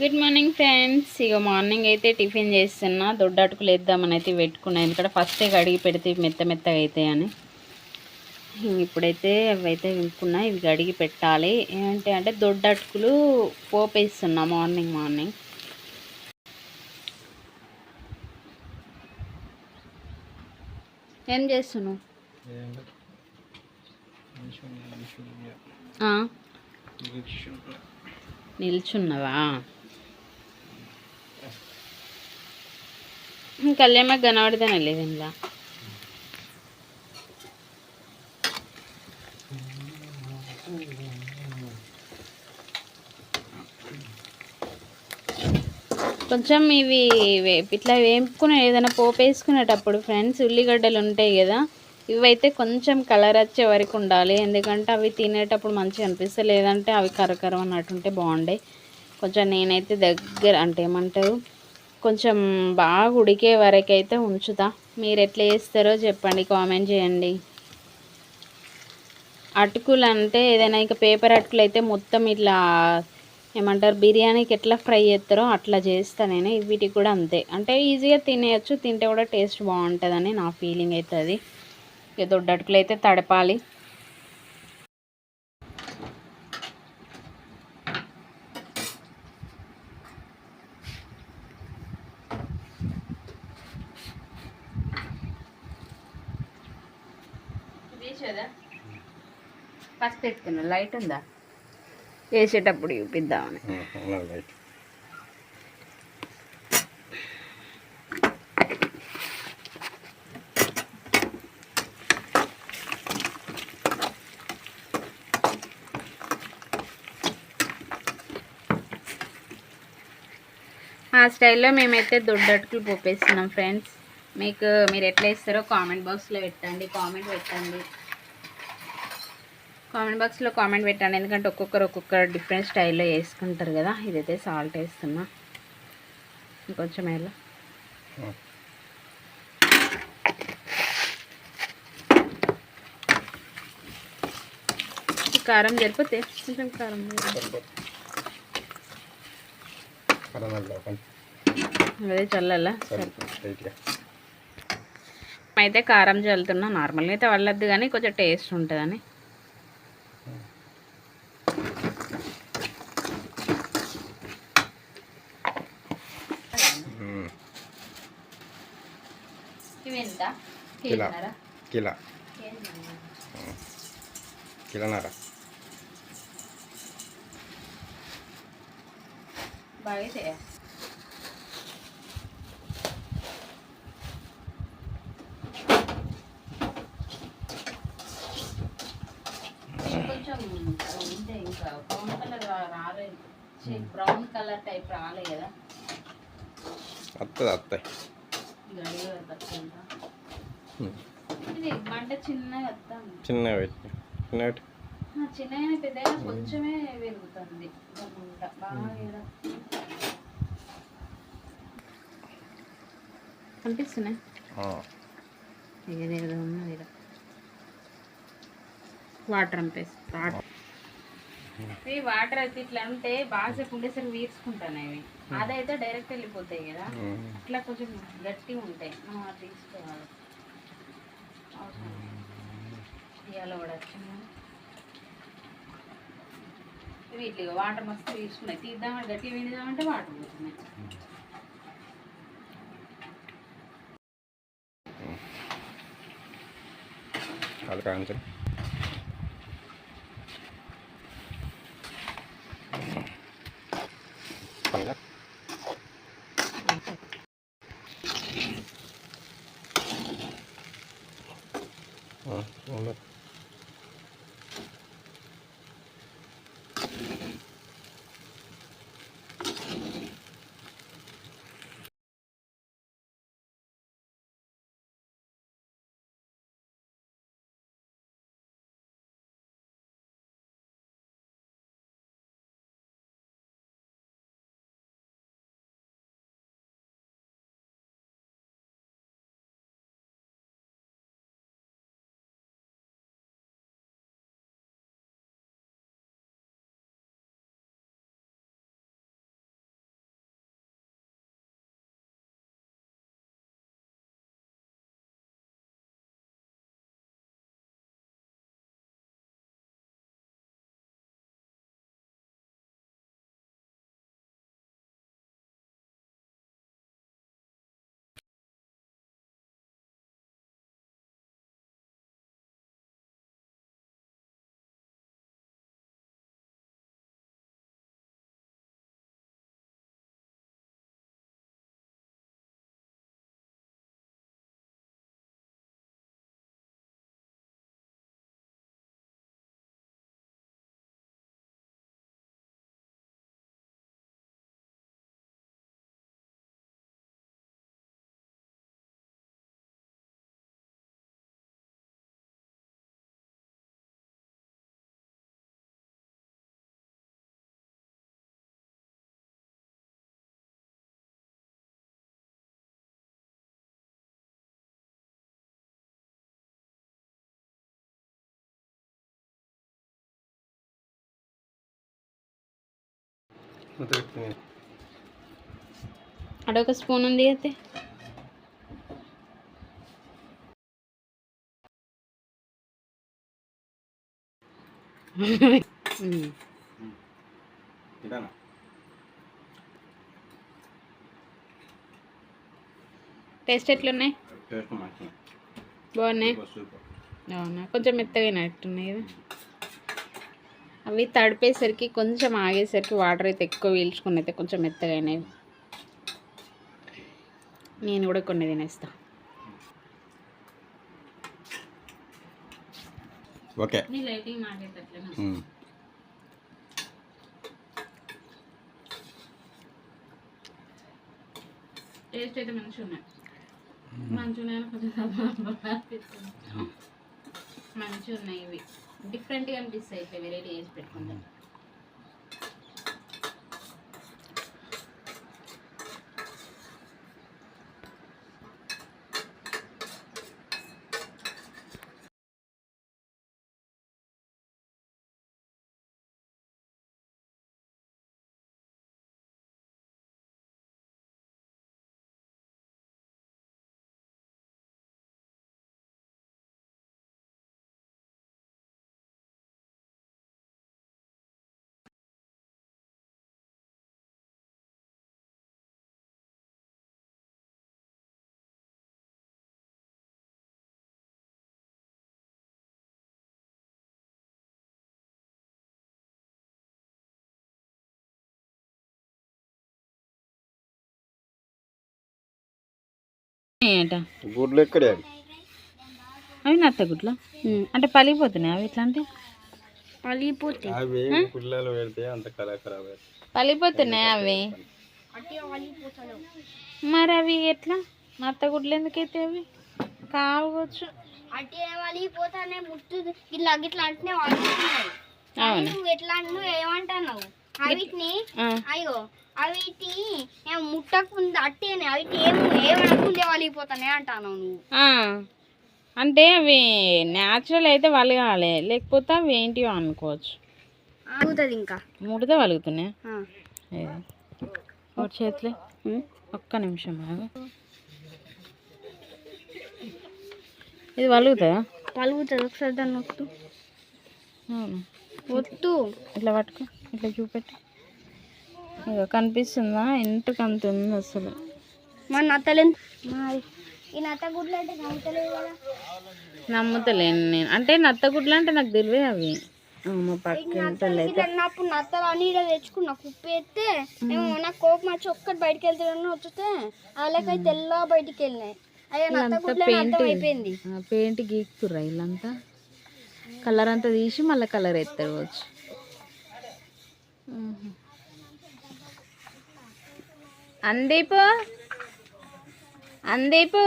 Good morning friends ఇక morning అయితే tiffin చేస్తున్నా. దొడ్డ అటుకులు వేద్దామని అయితే పెట్టుకున్నాను ఎందుకంటే ఫస్టే కడిగి పెడితే మెత్త మెత్తగా అవుతాయని ఇప్పుడైతే అవి అయితే వింపుకున్నా ఇవి కడిగి పెట్టాలి. ఏంటి అంటే దొడ్డ అటుకులు పోపేస్తున్నా మార్నింగ్ మార్నింగ్ ఏం చేస్తున్నావు? నిల్చున్నావా? కళ్యాణకు కనబడితేనే లేదు ఇంట్లో కొంచెం ఇవి ఇట్లా వేపుకునే ఏదైనా పోపు వేసుకునేటప్పుడు ఫ్రెండ్స్ ఉల్లిగడ్డలు ఉంటాయి కదా ఇవైతే కొంచెం కలర్ వచ్చే వరకు ఉండాలి. ఎందుకంటే అవి తినేటప్పుడు మంచిగా అనిపిస్తాయి. లేదంటే అవి కరకరం అన్నట్టుంటే బాగుండే. కొంచెం నేనైతే దగ్గర అంటే ఏమంటారు కొంచెం బాగా ఉడికే వరకైతే ఉంచుతా. మీరు ఎట్లా చేస్తారో చెప్పండి కామెంట్ చేయండి. అటుకులు అంటే ఏదైనా ఇంకా పేపర్ అటుకులు అయితే మొత్తం ఇట్లా ఏమంటారు బిర్యానీకి ఎట్లా ఫ్రై చేస్తారో అట్లా చేస్తా నేను. వీటికి కూడా అంతే. అంటే ఈజీగా తినేయచ్చు తింటే కూడా టేస్ట్ బాగుంటుందని నా ఫీలింగ్ అవుతుంది. ఇక దొడ్డ అటుకులు అయితే తడపాలి. ఫస్ట్ పెట్టుకున్నా. లైట్ ఉందా? వేసేటప్పుడు చూపిద్దామని. ఆ స్టైల్లో మేమైతే దొడ్డటుకులు పోపేస్తున్నాం ఫ్రెండ్స్ మీకు మీరు ఎట్లా ఇస్తారో కామెంట్ బాక్స్లో పెట్టండి. కామెంట్ పెట్టండి. కామెంట్ బాక్స్లో కామెంట్ పెట్టండి. ఎందుకంటే ఒక్కొక్కరు ఒక్కొక్కరు డిఫరెంట్ స్టైల్లో వేసుకుంటారు కదా. ఇదైతే సాల్ట్ వేస్తున్నా. ఇంకొంచెం ఎలా కారం జరిపితే కొంచెం కారం అదే చల్లలా? అయితే కారం చల్లుతున్నా. నార్మల్గా అయితే వాళ్ళద్దు కానీ కొంచెం టేస్ట్ ఉంటుందని ఇవి ఎంత కిలా కిలా కిలోన్నర బాగా చేయ కొంచెం ఉంటే ఇంకా బ్రౌన్ కలర్ రాలేదు బ్రౌన్ కలర్ టైప్ రాలే కదా గడిగా పచ్చంత ఇది మంట చిన్నగా పెట్టి. చిన్న చిన్నగా పెద్దగా కొంచెమే పెరుగుతుంది. మంట బాగా ఈడ. కనిపిస్తున్నాయి? ఏదేదో ఉన్నది ఈడ. వాటర్ అంపేసి వాటర్. ఈ వాటర్ అయితే ఇట్లా ఉంటే బాగా సేపు ఉండేసరికి వీర్చుకుంటాను ఇవి అదైతే డైరెక్ట్ వెళ్ళిపోతాయి కదా. అట్లా కొంచెం గట్టిగా ఉంటాయి. మనం అది తీసుకోవాలి. ఇవాళ కూడా వచ్చింది ఇవి ఇట్లా వాటర్ మస్తు తీసుకున్నాయి. తీద్దామని గట్టిగా విందామంటే వాటర్ పోతున్నాయి. కాదు కాదు 嗯。好了 అడొక స్పూన్ ఉంది అయితే టేస్ట్ ఎట్లున్నాయి? బాగున్నాయి? అవునా కొంచెం మెత్తగా అయినట్టున్నాయి కదా. అవి తడిపేసరికి కొంచెం ఆగేసరికి వాటర్ అయితే ఎక్కువ పీల్చుకుని అయితే కొంచెం మెత్తగా అయినాయి. నేను కూడా కొన్ని తినేస్తా. ఓకే. నీ లైటింగ్ నాకేటట్లేనా ఉమ్. టేస్ట్ అయితే మంచిగా ఉన్నాయి. మంచిగా ఉన్నాయి కొంచెం మంచిగా ఉన్నాయి ఇవి. డిఫరెంట్గా అనిపిస్తాయి ఇట్లా వెరైటీ చేసి పెట్టుకుంటే గుడ్లు ఎక్కడే అవి నత్త గుడ్లు? అంటే పలిగిపోతున్నాయి అవి ఎట్లా అంటే అవి పెడితే అంత పలిగిపోతున్నాయి అవి? మరి అవి ఎట్లా? నత్త గుడ్లు ఎందుకైతే అవి? కావచ్చు. ముట్టు ఇట్లా అంటే అవును. ఎట్లా నువ్వు ఏమంటున్నావు? అవిటిని అయ్యో అవిటి ఏం ముట్టకుంది అట్టేనే అవిటి ఏం ఏమనకుందే వలిగిపోతానే అంటాను నువ్వు. అంటే అవి న్యాచురల్ అయితే వలగాలి లేకపోతే అవి ఏంటివో అనుకోవచ్చు. ఆగుతుంది ఇంకా. ముడితే వలుగుతున్నాయి? ఒక చేతులే. ఒక్క నిమిషం. ఇది వలుగుతుందా పలుగుతుంది ఒకసారి దాన్ని ఒట్టు అవును. ఒట్టు ఇట్లా పట్టుకో. ఇట్లా చూపెట్టు. ఇక కనిపిస్తుందా? ఎంతకు అంత ఉంది అసలు. మన నత్తలేదు ఈ నత్త గుడ్లు అంటే నవ్వుతలేవు కదా. నమ్ముతలేను నేను. అంటే నత్తగుడ్లు అంటే నాకు తెలివే అవి. మా నత్తలు తెచ్చుకున్నా కుప్ప ఎత్తే ఏమో నాకు కోపం వచ్చి ఒక్కటి బయటికి వెళ్తాడని వచ్చితే తెల్ల బయటికి వెళ్ళినాయి. అని పెయింట్ గీక్కుర్రా వీళ్ళంతా కలర్ అంతా తీసి మళ్ళీ కలర్ ఎత్తారు వచ్చి అందీపు. అందీపు.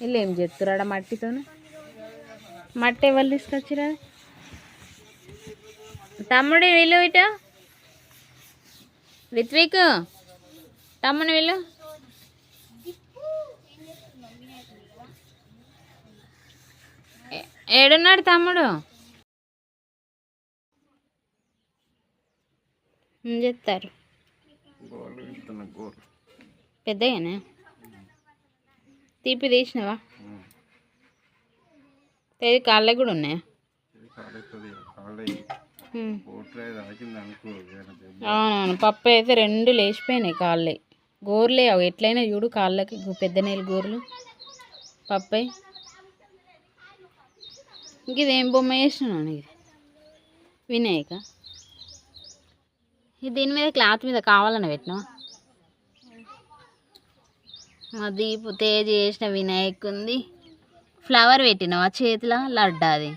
వీళ్ళు ఏం చెప్తురాడ మట్టితో మట్టి ఎవరు తీసుకొచ్చిరా తమ్ముడు వీళ్ళు ఇటు. రిత్విక్. తమ్ముని వీళ్ళు. ఏడున్నాడు తమ్ముడు? చెప్తారు పెద్దగానే తీపి తీసినవా? తేది కాళ్ళకి కూడా ఉన్నాయా? కాళ్ళు. అవునవును పప్పు అయితే రెండు లేచిపోయినాయి కాళ్ళే. గోర్లే అవి ఎట్లయినా చూడు కాళ్ళకి పెద్ద నీళ్ళు గోర్లు. పప్పై. ఇంక ఇదేం బొమ్మ వేసినాను ఇది వినాయక? ఇది దీని మీద క్లాత్ మీద కావాలని పెట్టినా? మా దీపు తేజ్ చేసిన వినాయక్ ఉంది ఫ్లవర్ పెట్టినావా చేతిలో? లడ్డా అది.